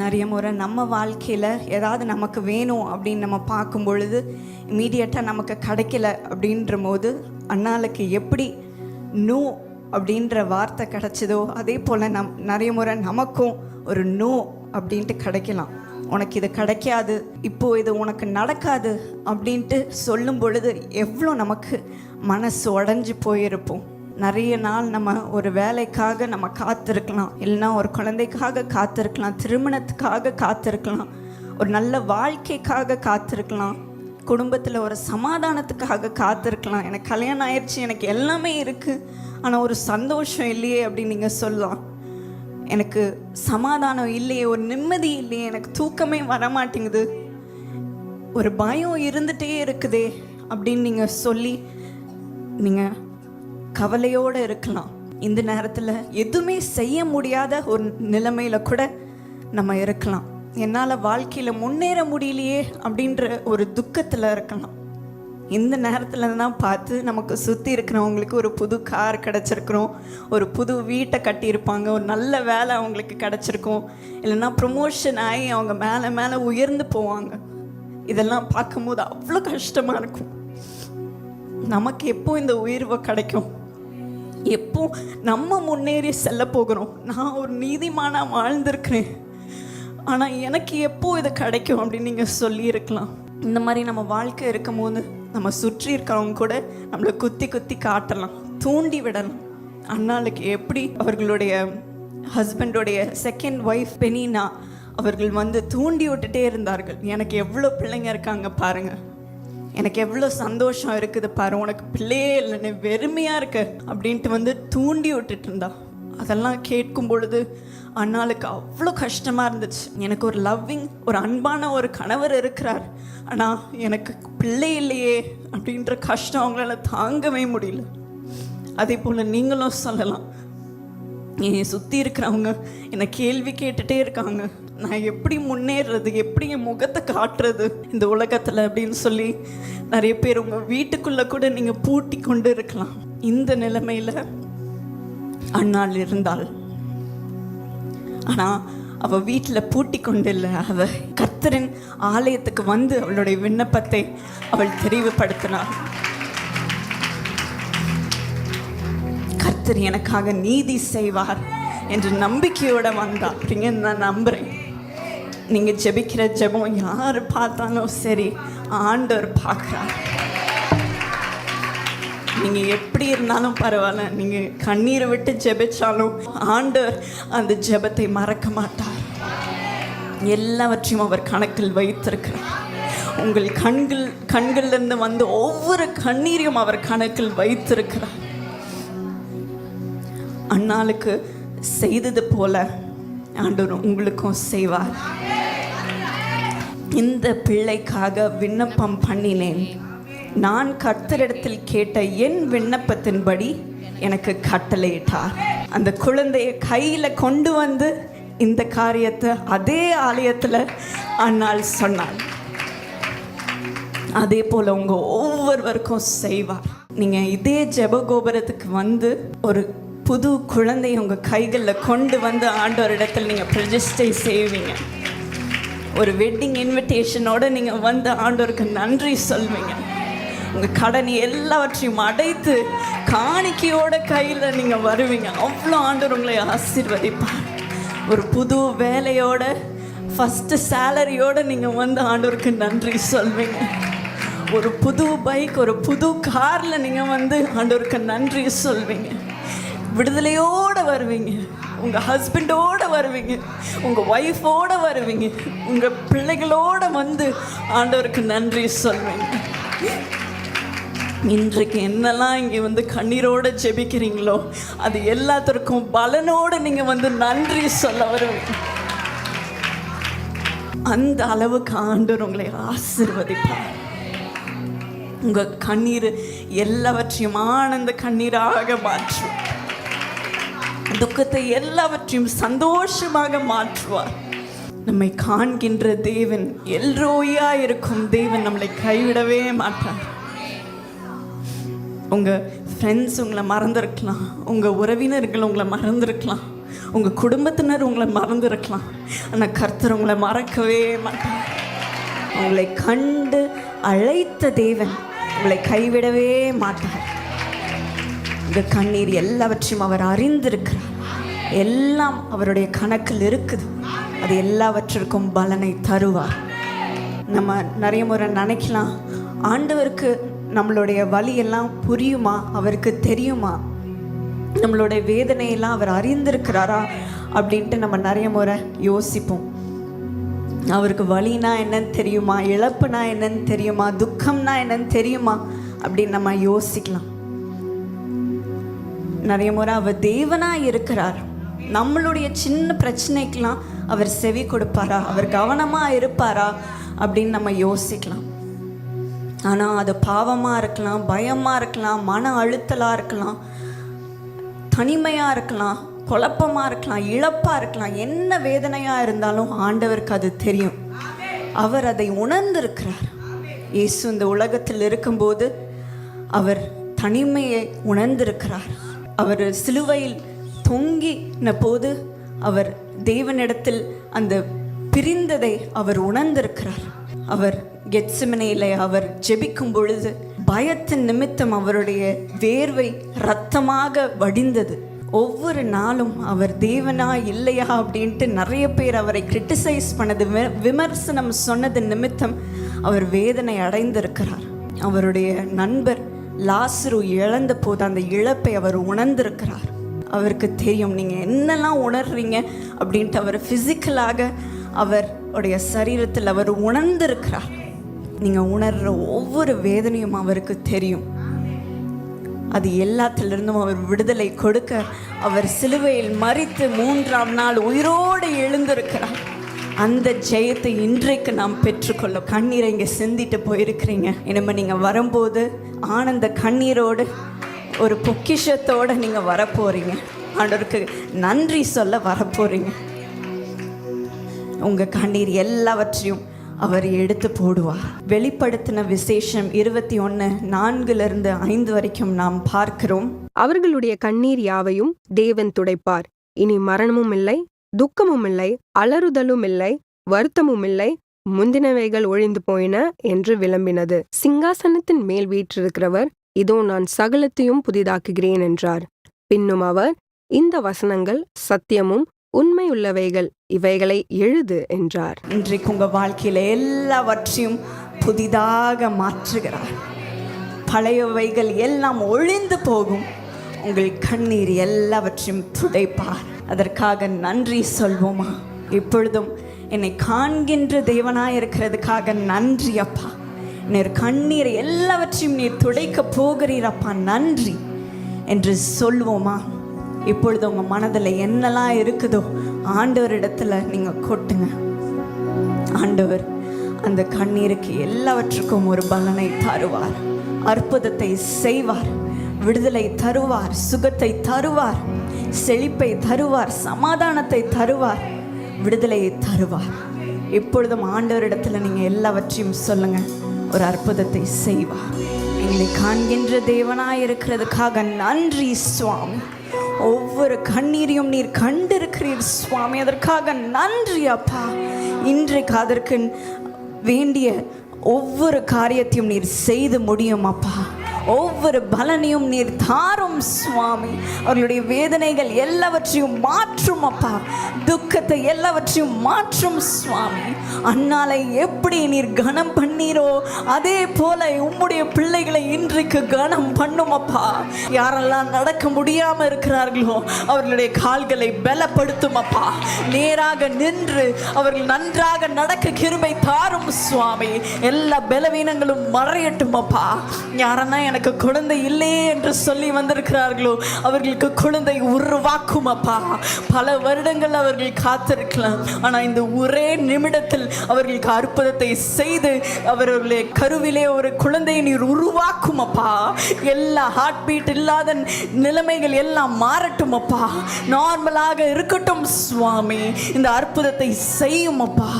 நிறைய முறை நம்ம வாழ்க்கையில் ஏதாவது நமக்கு வேணும் அப்படின்னு நம்ம பார்க்கும் பொழுது இமீடியட்டாக நமக்கு கிடைக்கல அப்படின்ற போது அண்ணாளுக்கு எப்படி நோ அப்படின்ற வார்த்தை கிடைச்சதோ அதே போல் நம் நிறைய முறை நமக்கும் ஒரு நோ அப்படின்ட்டு கிடைக்கலாம். உனக்கு இது கிடைக்காது இப்போ இது உனக்கு நடக்காது அப்படின்ட்டு சொல்லும் பொழுது எவ்வளோ நமக்கு மனசு உடஞ்சி போயிருப்போம். நிறைய நாள் நம்ம ஒரு வேலைக்காக நம்ம காத்திருக்கலாம். இல்லைன்னா ஒரு குழந்தைக்காக காத்திருக்கலாம். திருமணத்துக்காக காத்திருக்கலாம். ஒரு நல்ல வாழ்க்கைக்காக காத்திருக்கலாம். குடும்பத்தில் ஒரு சமாதானத்துக்காக காத்திருக்கலாம். எனக்கு கல்யாணம் ஆயிடுச்சு எனக்கு எல்லாமே இருக்குது ஆனால் ஒரு சந்தோஷம் இல்லையே அப்படின்னு நீங்கள் சொல்லலாம். எனக்கு சமாதானம் இல்லையே ஒரு நிம்மதி இல்லையே எனக்கு தூக்கமே வர மாட்டேங்குது ஒரு பயம் இருந்துகிட்டே இருக்குதே அப்படின்னு நீங்கள் சொல்லி நீங்கள் கவலையோடு இருக்கலாம். இந்த நேரத்தில் எதுவுமே செய்ய முடியாத ஒரு நிலைமையில் கூட நம்ம இருக்கலாம். என்னால் வாழ்க்கையில் முன்னேற முடியலையே அப்படின்ற ஒரு துக்கத்தில் இருக்கலாம். இந்த நேரத்தில் தான் பார்த்து நமக்கு சுற்றி இருக்கிறவங்களுக்கு ஒரு புது கார் கிடச்சிருக்கிறோம். ஒரு புது வீட்டை கட்டியிருப்பாங்க. ஒரு நல்ல வேலை அவங்களுக்கு கிடச்சிருக்கும். இல்லைன்னா ப்ரொமோஷன் ஆகி அவங்க மேலே மேலே உயர்ந்து போவாங்க. இதெல்லாம் பார்க்கும்போது அவ்வளோ கஷ்டமாக இருக்கும். நமக்கு எப்போ இந்த உயர்வு கிடைக்கும்? எப்போ நம்ம முன்னேறி செல்ல போகிறோம்? நான் ஒரு நீதிமானாக வாழ்ந்திருக்கிறேன். ஆனால் எனக்கு எப்போ இது கிடைக்கும் அப்படின்னு நீங்கள் சொல்லியிருக்கலாம். இந்த மாதிரி நம்ம வாழ்க்கை இருக்கும்போது நம்ம சுற்றி இருக்கிறவங்க கூட நம்மளை குத்தி குத்தி காட்டலாம் தூண்டி விடலாம். அண்ணாளுக்கு எப்படி அவர்களுடைய ஹஸ்பண்டோடைய செகண்ட் ஒய்ஃப் பெனினா அவர்கள் வந்து தூண்டி விட்டுட்டே இருந்தார்கள். எனக்கு எவ்வளோ பிள்ளைங்க இருக்காங்க பாருங்கள் எனக்கு எவ்வளோ சந்தோஷம் இருக்குது பாரு உனக்கு பிள்ளையே இல்லைன்னு வெறுமையாக இருக்க அப்படின்ட்டு வந்து தூண்டி விட்டுட்டு இருந்தா. அதெல்லாம் கேட்கும் பொழுது அண்ணாளுக்கு அவ்வளோ கஷ்டமாக இருந்துச்சு. எனக்கு ஒரு லவ்விங் ஒரு அன்பான ஒரு கணவர் இருக்கிறார். ஆனால் எனக்கு பிள்ளை இல்லையே அப்படின்ற கஷ்டம் அவங்களால தாங்கவே முடியல. அதே போல் நீங்களும் சொல்லலாம். என்னை சுற்றி இருக்கிறவங்க என்னை கேள்வி கேட்டுட்டே இருக்காங்க. நான் எப்படி முன்னேறுறது எப்படி என் முகத்தை காட்டுறது இந்த உலகத்தில் அப்படின்னு சொல்லி நிறைய பேர் உங்கள் வீட்டுக்குள்ளே கூட நீங்கள் பூட்டி கொண்டு இருக்கலாம். இந்த நிலைமையில் அண்ணாள் இருந்தாள். ஆனால் அவள் வீட்டில் பூட்டி கொண்டு இல்லை. அவள் கர்த்தரின் ஆலயத்துக்கு வந்து அவளுடைய விண்ணப்பத்தை அவள் தெரிவுபடுத்தினாள். கர்த்தர் எனக்காக நீதி செய்வார் என்று நம்பிக்கையோட வந்தா அப்படிங்கன்னு நான் நம்புகிறேன் நீங்கள் ஜெபிக்கிற ஜெபம் யார் பார்த்தாலும் சரி ஆண்டவர் பார்க்குறா நீங்கள் எப்படி இருந்தாலும் பரவாயில்ல நீங்கள் கண்ணீரை விட்டு ஜெபிச்சாலும் ஆண்டவர் அந்த ஜெபத்தை மறக்க மாட்டார். எல்லாவற்றையும் அவர் கணக்கில் வைத்திருக்கிறார். உங்கள் கண்கள் கண்கள்லேருந்து வந்து ஒவ்வொரு கண்ணீரையும் அவர் கணக்கில் வைத்திருக்கிறார். அண்ணாளுக்கு செய்தது போல ஆண்டவர் உங்களுக்கும் செய்வார். இந்த பிள்ளைக்காக விண்ணப்பம் பண்ணினேன். நான் கர்த்தரிடத்தில் கேட்ட என் விண்ணப்பத்தின்படி எனக்கு கட்டளையிட்டார். அந்த குழந்தையை கையில் கொண்டு வந்து இந்த காரியத்தை அதே ஆலயத்தில் அண்ணாள் சொன்னாள். அதே போல் உங்கள் ஒவ்வொருவருக்கும் செய்வார். நீங்கள் இதே ஜெப கோபுரத்துக்கு வந்து ஒரு புது குழந்தைய உங்கள் கைகளில் கொண்டு வந்து ஆண்டவர் இடத்துல நீங்கள் பிரதிஷ்டை செய்வீங்க. ஒரு வெட்டிங் இன்விடேஷனோடு நீங்கள் வந்து ஆண்டோருக்கு நன்றி சொல்வீங்க. உங்கள் கடனை எல்லாவற்றையும் அடைத்து காணிக்கையோட கையில் நீங்கள் வருவீங்க. அவ்வளோ ஆண்டவர் உங்களை ஆசீர்வதிப்பார். ஒரு புது வேலையோட ஃபஸ்ட்டு சேலரியோடு நீங்கள் வந்து ஆண்டோருக்கு நன்றி சொல்வீங்க. ஒரு புது பைக் ஒரு புது காரில் நீங்கள் வந்து ஆண்டவருக்கு நன்றி சொல்வீங்க. விடுதலையோடு வருவீங்க. உங்கள் ஹஸ்பண்டோடு வருவீங்க. உங்கள் ஒய்ஃபோட வருவீங்க. உங்கள் பிள்ளைகளோட வந்து ஆண்டவருக்கு நன்றி சொல்வீங்க இன்றைக்கு என்னெல்லாம் இங்கே வந்து கண்ணீரோடு ஜெபிக்கிறீங்களோ அது எல்லாத்திற்கும் பலனோடு நீங்கள் வந்து நன்றி சொல்ல வருவீங்க அந்த அளவுக்கு ஆண்டவர் உங்களை ஆசிர்வதிப்பார். உங்கள் கண்ணீர் எல்லாவற்றையும் ஆனந்த கண்ணீராக மாற்றும். துக்கத்தை எல்லாவற்றையும் சந்தோஷமாக மாற்றுவார். நம்மை காண்கின்ற தேவன் எல்ரோயா இருக்கும் தேவன் நம்மளை கைவிடவே மாட்டார். உங்கள் ஃப்ரெண்ட்ஸ் உங்களை மறந்துருக்கலாம். உங்கள் உறவினர்கள் உங்களை மறந்துருக்கலாம். உங்கள் குடும்பத்தினர் உங்களை மறந்துருக்கலாம். ஆனால் கர்த்தர் உங்களை மறக்கவே மாட்டார். உங்களை கண்டு அழைத்த தேவன் உங்களை கைவிடவே மாட்டார். உங்கள் கண்ணீர் எல்லாவற்றையும் அவர் அறிந்திருக்கிறார். எல்லாம் அவருடைய கணக்கில் இருக்குது. அது எல்லாவற்றிற்கும் பலனை தருவார். நம்ம நிறைய முறை நினைக்கலாம் ஆண்டவருக்கு நம்மளுடைய வழியெல்லாம் புரியுமா? அவருக்கு தெரியுமா? நம்மளுடைய வேதனையெல்லாம் அவர் அறிந்திருக்கிறாரா? அப்படின்ட்டு நம்ம நிறைய முறை யோசிப்போம். அவருக்கு வழினா என்னன்னு தெரியுமா? இழப்புனா என்னன்னு தெரியுமா? துக்கம்னா என்னன்னு தெரியுமா? அப்படின்னு நம்ம யோசிக்கலாம். நிறைய முறை அவர் தேவனாக இருக்கிறார். நம்மளுடைய சின்ன பிரச்சனைக்கெல்லாம் அவர் செவி கொடுப்பாரா? அவர் கவனமாக இருப்பாரா? அப்படின்னு நம்ம யோசிக்கலாம். ஆனால் அது பாவமாக இருக்கலாம் பயமாக இருக்கலாம் மன அழுத்தலாக இருக்கலாம் தனிமையாக இருக்கலாம் குழப்பமாக இருக்கலாம் இழப்பாக இருக்கலாம் என்ன வேதனையாக இருந்தாலும் ஆண்டவருக்கு அது தெரியும். அவர் அதை உணர்ந்திருக்கிறார். இயேசு இந்த உலகத்தில் இருக்கும்போது அவர் தனிமையை உணர்ந்திருக்கிறார். அவர் சிலுவையில் தொங்கின போது அவர் தேவனிடத்தில் அந்த பிரிந்ததை அவர் உணர்ந்திருக்கிறார். அவர் கெட்சிமனையில் அவர் ஜெபிக்கும் பொழுது பயத்தின் நிமித்தம் அவருடைய வேர்வை ரத்தமாக வடிந்தது. ஒவ்வொரு நாளும் அவர் தேவனா இல்லையா அப்படின்ட்டு நிறைய பேர் அவரை கிரிட்டிசைஸ் பண்ணது வி- விமர்சனம் சொன்னது நிமித்தம் அவர் வேதனை அடைந்திருக்கிறார். அவருடைய நண்பர் லாசுரு இழந்த போது அந்த இழப்பை அவர் உணர்ந்திருக்கிறார். அவருக்கு தெரியும் நீங்கள் என்னெல்லாம் உணர்றீங்க? அப்படின்ட்டு அவர் ஃபிசிக்கலாக அவருடைய சரீரத்தில் அவர் உணர்ந்திருக்கிறார். நீங்கள் உணர்கிற ஒவ்வொரு வேதனையும் அவருக்கு தெரியும். அது எல்லாத்திலிருந்தும் அவர் விடுதலை கொடுக்க அவர் சிலுவையில் மறித்து மூன்றாம் நாள் உயிரோடு எழுந்திருக்கிறார். அந்த ஜெயத்தை இன்றைக்கு நாம் பெற்றுக்கொள்ள கண்ணீரை இங்கே சிந்திட்டு போயிருக்கிறீங்க. இனிமே நீங்கள் வரும்போது ஆனந்த கண்ணீரோடு ஒரு பொக்கிஷத்தோடு நீங்கள் வரப்போகிறீங்க ஆண்டவருக்கு நன்றி சொல்ல வரப்போகிறீங்க உங்கள் கண்ணீர் எல்லாவற்றையும் அவர் எடுத்து போடுவார். வெளிப்படுத்தின விசேஷம் இருபத்தி ஒன்று நான்குலேருந்து ஐந்து வரைக்கும் நாம் பார்க்கிறோம். அவர்களுடைய கண்ணீர் யாவையும் தேவன் துடைப்பார். இனி மரணமும் இல்லை. துக்கமும் இல்லை அலறுதலும் இல்லை வருத்தமும் இல்லை முந்தினவைகள் ஒழிந்து போயின என்று விளம்பினது. சிங்காசனத்தின் மேல் வீற்றிருக்கிறவர் இதோ நான் சகலத்தையும் புதிதாக்குகிறேன் என்றார். பின்னும் அவர் இந்த வசனங்கள் சத்தியமும் உண்மையுள்ளவைகள் இவைகளை எழுது என்றார். இன்றைக்கு உங்கள் வாழ்க்கையில் எல்லாவற்றையும் புதிதாக மாற்றுகிறார். பழையவைகள் எல்லாம் ஒழிந்து போகும். உங்கள் கண்ணீர் எல்லாவற்றையும் துடைப்பார். அதற்காக நன்றி சொல்வோமா? இப்பொழுதும் என்னை காண்கின்ற தேவனாக இருக்கிறதுக்காக நன்றி அப்பா. நீர் கண்ணீர் எல்லாவற்றையும் நீர் துடைக்க போகிறீர் அப்பா. நன்றி என்று சொல்வோமா? இப்பொழுது உங்கள் மனதில் என்னெல்லாம் இருக்குதோ ஆண்டவரிடத்தில் நீங்கள் கொட்டுங்க. ஆண்டவர் அந்த கண்ணீருக்கு எல்லாவற்றுக்கும் ஒரு பலனை தருவார். அற்புதத்தை செய்வார் விடுதலை தருவார் சுகத்தை தருவார். செழிப்பை தருவார் சமாதானத்தை தருவார் விடுதலையை தருவார். இப்பொழுதும் ஆண்டவரிடத்தில் நீங்கள் எல்லாவற்றையும் சொல்லுங்கள் ஒரு அற்புதத்தை செய்வார். எங்களை காண்கின்ற தேவனாய் இருக்கிறதுக்காக நன்றி சுவாமி. ஒவ்வொரு கண்ணீரையும் நீர் கண்டிருக்கிறீர் சுவாமி. அதற்காக நன்றி அப்பா. இன்றைக்கு அதற்கு வேண்டிய ஒவ்வொரு காரியத்தையும் நீர் செய்து முடியும் அப்பா. ஒவ்வொரு பலனையும் நீர் தாரும் சுவாமி. அவர்களுடைய வேதனைகள் எல்லாவற்றையும் மாற்றும் அப்பா. துக்கத்தை எல்லாவற்றையும் மாற்றும் சுவாமி. அன்னாலை எப்படி நீர் கனம் பண்ணீரோ அதே போல உம்முடைய பிள்ளைகளை இன்றைக்கு கனம் பண்ணும் அப்பா. யாரெல்லாம் நடக்க முடியாம இருக்கிறார்களோ அவர்களுடைய கால்களை பலப்படுத்தும் அப்பா. நேராக நின்று அவர்கள் நன்றாக நடக்க கிருமை தாரும் சுவாமி. எல்லா பலவீனங்களும் மறையட்டும் அப்பா. யாரெல்லாம் எனக்கு குழந்தை இல்லையே என்று சொல்லி வந்திருக்கிறார்களோ அவர்களுக்கு குழந்தை உருவாக்கும் அப்பா. பல வருடங்கள் அவர்கள் காத்திருக்கலாம். ஆனா இந்த ஒரே நிமிடத்தில் அவர்களுக்கு அற்புதத்தை செய்து அவர்களுடைய கருவிலே ஒரு குழந்தையை நீர் உருவாக்கும் அப்பா. எல்லா ஹார்ட் பீட் இல்லாத நிலைமைகள் எல்லாம் மாறட்டும் அப்பா. நார்மலாக இருக்கட்டும் சுவாமி. இந்த அற்புதத்தை செய்யும் அப்பா.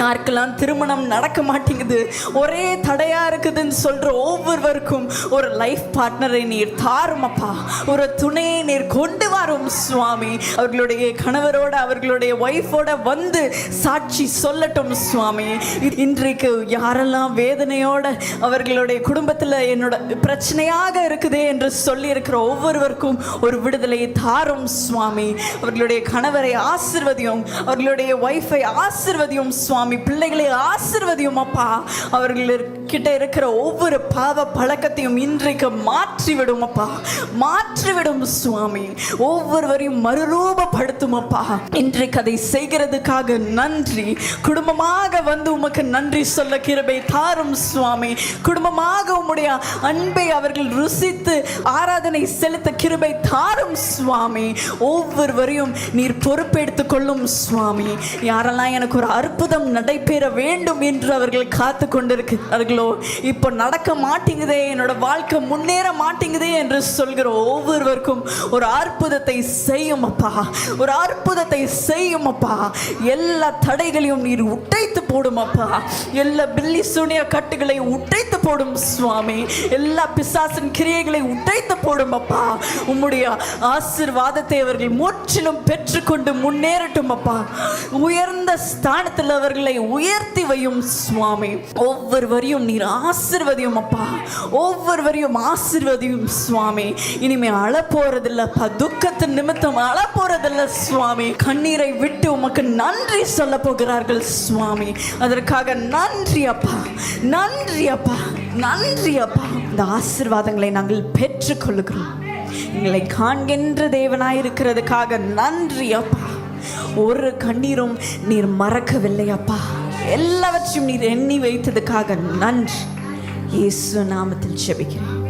யாருக்கெல்லாம் திருமணம் நடக்க மாட்டேங்குது ஒரே தடையா இருக்குதுன்னு சொல்ற ஒவ்வொருவருக்கும் ஒரு லைஃப் பார்ட்னரை நீர் தாரும் அப்பா ஒரு துணையை நீர் கொண்டு வரும் சுவாமி. அவர்களுடைய கணவரோட அவர்களுடைய ஒய்ஃபோட வந்து சாட்சி சொல்லட்டும் சுவாமி. இன்றைக்கு யாரெல்லாம் வேதனையோட அவர்களுடைய குடும்பத்தில் என்னோட பிரச்சனையாக இருக்குதே என்று சொல்லி இருக்கிற ஒவ்வொருவருக்கும் ஒரு விடுதலையை தாரும் சுவாமி. அவர்களுடைய கணவரை ஆசிர்வதியும் அவர்களுடைய ஒய்ஃபை ஆசிர்வதியும் சுவாமி. சுவாமி பிள்ளைகளை ஆசிர்வதியும் அப்பா. அவர்கள்கிட்ட இருக்கிற ஒவ்வொரு பாவ பழக்கத்தையும் இன்றைக்கு மாற்றிவிடும் அப்பா. மாற்றிவிடும் சுவாமி. ஒவ்வொருவரையும் மறுரூபப்படுத்தும் அப்பா. இன்றைக்கு அதை செய்கிறதுக்காக நன்றி. குடும்பமாக வந்து உமக்கு நன்றி சொல்ல கிருபை தாரும் சுவாமி. குடும்பமாக உம்முடைய அன்பை அவர்கள் ருசித்து ஆராதனை செலுத்த கிருபை தாரும் சுவாமி. ஒவ்வொருவரையும் நீர் பொறுப்பெடுத்துக் கொள்ளும் சுவாமி. யாரெல்லாம் எனக்கு ஒரு அற்புதம் நடைபெற வேண்டும் என்று அவர்கள் காத்து கொண்டிருக்கிறார்களோ இப்போ நடக்க மாட்டேங்குதே என்னோட வாழ்க்கை முன்னேற மாட்டேங்குதே என்று சொல்கிற ஒவ்வொருவருக்கும் ஒரு அற்புதத்தை செய்யும் அப்பா ஒரு அற்புதத்தை செய்யும் அப்பா எல்லா தடைகளையும் நீர் உடைத்து போடும் அப்பா எல்லா பில்லி சூனிய கட்டுகளை உடைத்து போடும் சுவாமி. எல்லா பிசாசின் கிரியைகளை உடைத்து போடும் அப்பா உம்முடைய ஆசிர்வாதத்தை அவர்கள் முற்றிலும் பெற்றுக்கொண்டு முன்னேறட்டும் அப்பா உயர்ந்த ஸ்தானத்தில் அவர்கள் உயர்த்தி வையும் சுவாமி. ஒவ்வொருவரையும் நீர் ஆசிர்வதியும் அப்பா. ஒவ்வொருவரையும் ஆசிர்வதியும் சுவாமி. இனிமே அழ துக்கத்தின் நிமித்தம் அழப்போறதில்ல சுவாமி. கண்ணீரை விட்டு உமக்கு நன்றி சொல்ல போகிறார்கள் சுவாமி. அதற்காக நன்றி அப்பா. நன்றி அப்பா. நன்றி அப்பா. இந்த ஆசிர்வாதங்களை நாங்கள் பெற்றுக்கொள்ளுகிறோம். எங்களை காண்கின்ற தேவனாய் இருக்கிறதுக்காக நன்றி அப்பா. ஒரு கண்ணீரும் நீர் மறக்கவில்லை அப்பா. எல்லாவற்றையும் நீர் எண்ணி வைத்ததுக்காக நன்றி. இயேசு நாமத்தில் செபிக்கிறேன்